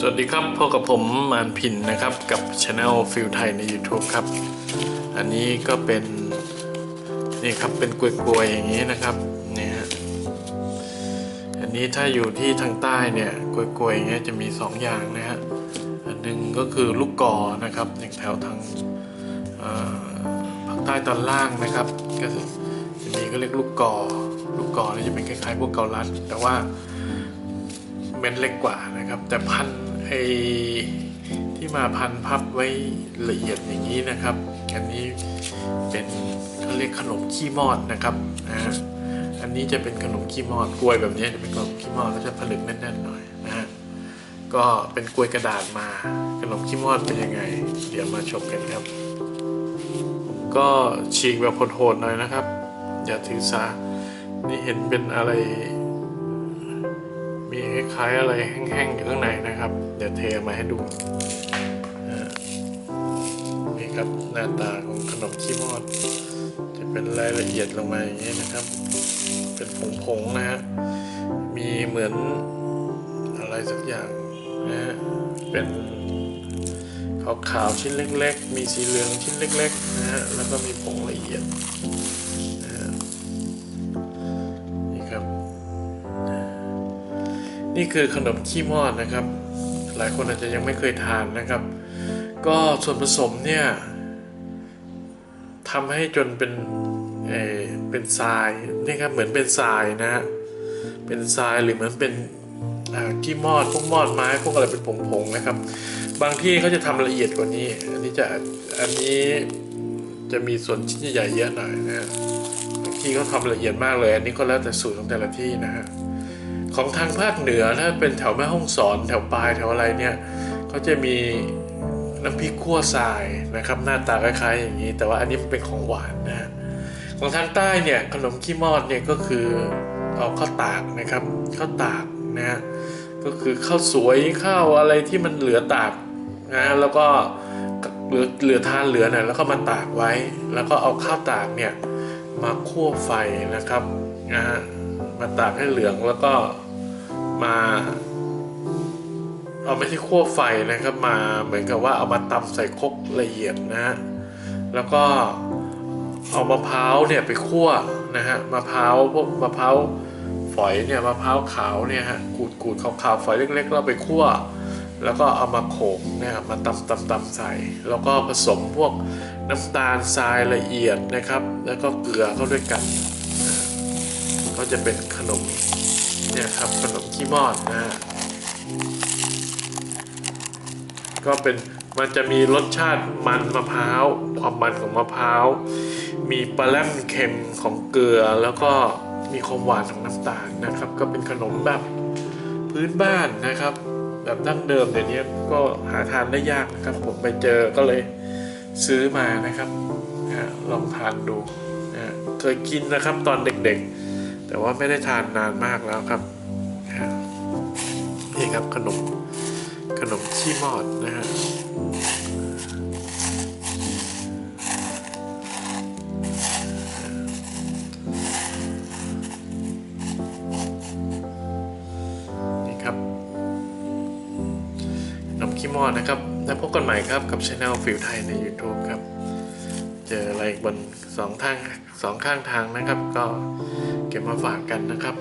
สวัสดีครับพบกับผมมานพินนะครับกับช anel ฟิลไทยใน YouTube ครับ อันนี้ก็เป็นนี่ครับเป็นกลวยๆอย่างนี้นะครับนี่ฮะอันนี้ถ้าอยู่ที่ทางใต้เนี่ยกลวยๆอย่างเงี้ยจะมีสองอย่างนะฮะอันหนึงก็คือลูกกอนะครับอย่างแถวทางภาคใต้ตอนล่างนะครับก็จะมีก็เรียกลูกกอลูกกอเนี่ยจะเป็นคล้ายๆพวกเกาลัดแต่ว่า เม็ดเล็กกว่านะครับ แต่พันไอที่มาพันพับไว้ละเอียดอย่างนี้นะครับ อันนี้เป็นเขาเรียกขนมขี้มอดนะครับนะฮะอันนี้จะเป็นขนมขี้มอดกล้วยแบบนี้จะเป็นขนมขี้มอดแล้วจะผลึกแน่นๆหน่อยนะฮะก็เป็นกล้วยกระดาษมาขนมขี้มอดเป็นยังไง เดี๋ยวมาชมกันครับ ผมก็ฉีกแบบโหดๆหน่อยนะครับ อย่าถือสานี่เห็นเป็นอะไร มีคล้ายๆอะไรแห้งๆอยู่ข้างในนะครับ เดี๋ยวเทมาให้ดูนี่ครับหน้าตาของขนมขี้มอด จะเป็นรายละเอียดลงมาอย่างนี้นะครับ เป็นผงๆนะฮะมีเหมือนอะไรสักอย่างนะฮะเป็นขาวๆชิ้นเล็ก ๆ มีสีเหลืองชิ้นเล็ก ๆ นะฮะแล้วก็มีผงละเอียด นี่คือขนมขี้มอดนะครับ หลายคนอาจจะยังไม่เคยทานนะครับ ก็ส่วนผสมเนี่ยทำให้จนเป็นเอเป็นทรายนี่ครับเหมือนเป็นทรายนะฮะเป็นทรายหรือเหมือนเป็นขี้มอดพวกมอดไม้พวกอะไรเป็นผงๆนะครับ บางที่เขาจะทำละเอียดกว่านี้ อันนี้จะอันนี้จะมีส่วนชิ้นใหญ่ๆเยอะหน่อยนะฮะบางที่เขาทำละเอียดมากเลย อันนี้ก็แล้วแต่สูตรของแต่ละที่นะฮะ ของทางภาคเหนือถ้าเป็นแถวแม่ฮ่องสอนแถวปลายแถวอะไรเนี่ยเขาจะมีน้ำพริกขั่วทรายนะครับหน้าตาคล้ายๆอย่างนี้ แต่ว่าอันนี้เป็นของหวานนะของทางใต้เนี่ยขนมขี้มอดเนี่ยก็คือเอาข้าวตากนะครับข้าวตากนะฮะก็คือข้าวสวยข้าวอะไรที่มันเหลือตากนะแล้วก็เหลือเหลือทานเหลือเนี่ยแล้วก็มาตากไว้ แล้วก็เอาข้าวตากเนี่ยมาคั่วไฟนะครับนะฮะมาตากให้เหลืองแล้วก็ มาเอาไม่ใช่คั่วไฟนะครับมาเหมือนกับว่าเอามาตำใส่ครกละเอียดนะฮะแล้วก็เอามะพร้าวเนี่ยไปคั่วนะฮะมะพร้าวพวกมะพร้าวฝอยเนี่ยมะพร้าวขาวเนี่ยฮะขูดขูดขาวๆฝอยเล็กๆแล้วไปคั่ว แล้วก็เอามาโขกเนี่ยมาตำตำตำใส่ แล้วก็ผสมพวกน้ำตาลทรายละเอียดนะครับ แล้วก็เกลือเข้าด้วยกัน ก็จะเป็นขนมเนี่ยครับข นมขี้มอดนะฮะก็เป็นมันจะมีรสชาติมันมะพร้าว ความมันของมะพร้าว มีปลาแรมเค็มของเกลือ แล้วก็มีความหวานของน้ำตาลนะครับ ก็เป็นขนมแบบพื้นบ้านนะครับ แบบดั้งเดิมเดี๋ยวนี้ก็หาทานได้ยากนะครับ ผมไปเจอก็เลยซื้อมานะครับอะลองทานดูนะเคยกินนะครับตอนเด็กๆ แต่ว่าไม่ได้ทานนานมากแล้วครับ นี่ครับขนมขนมขี้มอดนะฮะนี่ครับขนมขี้มอดนะครับ แล้วพบกันใหม่ครับกับช anel ฟิวไทยใน YouTube ครับ เจออะไรบนสองทางสองข้างทางนะครับ ก็เก็บมาฝากกันนะครับ